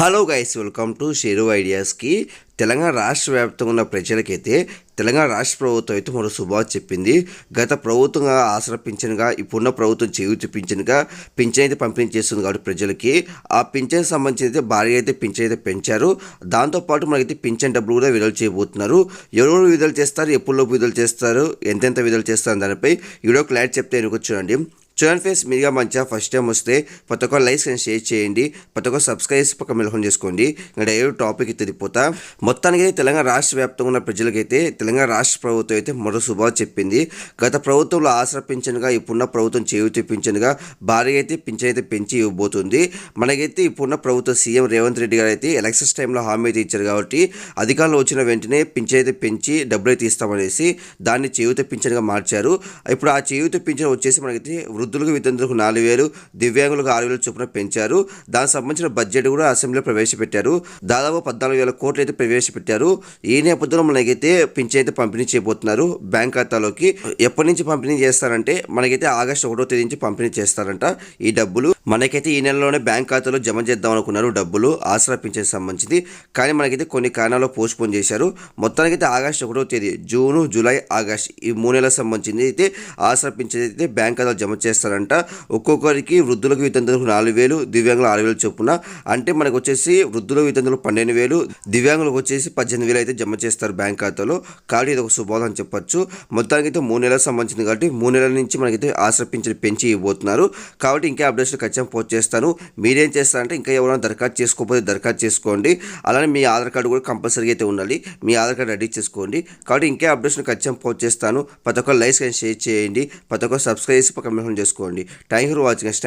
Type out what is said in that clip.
Hello guys welcome to share ఐడియాస్కి Telangana రాష్ట్ర వ్యాప్తంగా ఉన్న ప్రజలకైతే తెలంగాణ రాష్ట్ర ప్రభుత్వం అయితే మరో శుభావ చెప్పింది. గత ప్రభుత్వంగా ఆసరా పింఛన్గా ఇప్పుడున్న ప్రభుత్వం చేయూతి పింఛన్గా పింఛన్ అయితే పంపిణీ చేస్తుంది కాబట్టి ప్రజలకి. ఆ పింఛన్ సంబంధించి అయితే భారీ అయితే పింఛన్ అయితే పెంచారు. దాంతోపాటు మనకైతే పింఛన్ డబ్బులు కూడా విడుదల చేయబోతున్నారు. ఎవరెవరు విడుదల చేస్తారు ఎప్పుడులోపు విడుదల చేస్తారు ఎంతెంత విడుదల చేస్తారు దానిపై ఈ వీడియో క్లారిటీ చెప్తే ఎనుకో చూడండి చూడండి ఫేస్ మీరుగా మంచిగా ఫస్ట్ టైం వస్తే ప్రతి ఒక్క లైక్స్ అండ్ షేర్ చేయండి. ప్రతి ఒక్క సబ్స్క్రైబ్ పక్క మెలహం చేసుకోండి. ఇంకా డైరెక్ట్ టాపిక్ తిరిగిపోతా. మొత్తానికి అయితే తెలంగాణ రాష్ట్ర వ్యాప్తంగా ఉన్న ప్రజలకైతే తెలంగాణ రాష్ట్ర ప్రభుత్వం అయితే మరో శుభాలు చెప్పింది. గత ప్రభుత్వంలో ఆసరా పింఛన్గా ఇప్పుడున్న ప్రభుత్వం చేయూతి పింఛన్గా భారీ అయితే పింఛన్ అయితే పెంచి ఇవ్వబోతుంది. మనకైతే ఇప్పుడున్న ప్రభుత్వ సీఎం రేవంత్ రెడ్డి గారు అయితే ఎలక్షన్స్ టైంలో హామీ అయితే ఇచ్చారు కాబట్టి అధికారంలో వచ్చిన వెంటనే పింఛన్ అయితే పెంచి డబ్బులు అయితే ఇస్తామనేసి దాన్ని చేయూత పింఛన్గా మార్చారు. ఇప్పుడు ఆ చేయూత పింఛన్ వచ్చేసి మనకైతే వృద్ధి వృద్ధులకు వితంతులకు నాలుగు వేలు దివ్యాంగులకు ఆరు వేలు చొప్పున పెంచారు. దానికి సంబంధించిన బడ్జెట్ కూడా అసెంబ్లీలో ప్రవేశపెట్టారు. దాదాపు పద్నాలుగు వేల కోట్లు అయితే ప్రవేశపెట్టారు. ఈ నేపథ్యంలో మనకైతే పింఛన్ అయితే పంపిణీ చేయబోతున్నారు బ్యాంక్ ఖాతాలోకి. ఎప్పటి నుంచి పంపిణీ చేస్తారంటే మనకైతే ఆగస్టు ఒకటో తేదీ నుంచి పంపిణీ చేస్తారంట ఈ డబ్బులు. మనకైతే ఈ నెలలోనే బ్యాంక్ ఖాతాలో జమ చేద్దాం అనుకున్నారు. డబ్బులు ఆసరా పింఛన్ కానీ మనకైతే కొన్ని కారణాలు పోస్ట్ పోన్ చేశారు. మొత్తానికైతే ఆగస్టు ఒకటో తేదీ జూన్ జూలై ఆగస్ట్ ఈ మూడు నెలలకు సంబంధించింది అయితే ఆసరా పింఛన్ అయితే బ్యాంక్ ఖాతాలో జమ చేస్తారంట. ఒక్కొక్కరికి వృద్ధులకు వితంతులకు నాలుగు వేలు దివ్యాంగులు ఆరు వేలు చొప్పున. అంటే మనకు వచ్చేసి వృద్ధుల వితంతులు పన్నెండు వేలు దివ్యాంగులకు వచ్చేసి పద్దెనిమిది వేలు అయితే జమ చేస్తారు బ్యాంక్ ఖాతాలో. కాబట్టి ఇది ఒక శుభోదం అని చెప్పొచ్చు. మొత్తానికి అయితే మూడు నెలలకు సంబంధించింది కాబట్టి మూడు నెలల నుంచి మనకైతే ఆసరా పింఛన్ పెంచి ఇవ్వబోతున్నారు. కాబట్టి ఇంకా అప్డేట్స్ ఖచ్చితంగా పోస్ట్ చేస్తాను. మీరేం చేస్తారంటే ఇంకా ఎవరైనా దరఖాస్తు చేసుకోకపోతే దరఖాస్తు చేసుకోండి. అలానే మీ ఆధార్ కార్డు కూడా కంపల్సరీగా అయితే ఉండాలి. మీ ఆధార్ కార్డు రెడీ చేసుకోండి. కాబట్టి ఇంకా అప్డేట్స్ ఖచ్చితంగా పోస్ట్ చేస్తాను. ప్రతి ఒక్క లైక్స్ షేర్ చేయండి. ప్రతి ఒక్క సబ్స్క్రైబ్ చేసి పక్కన చేసుకోండి. Thank you for watching thank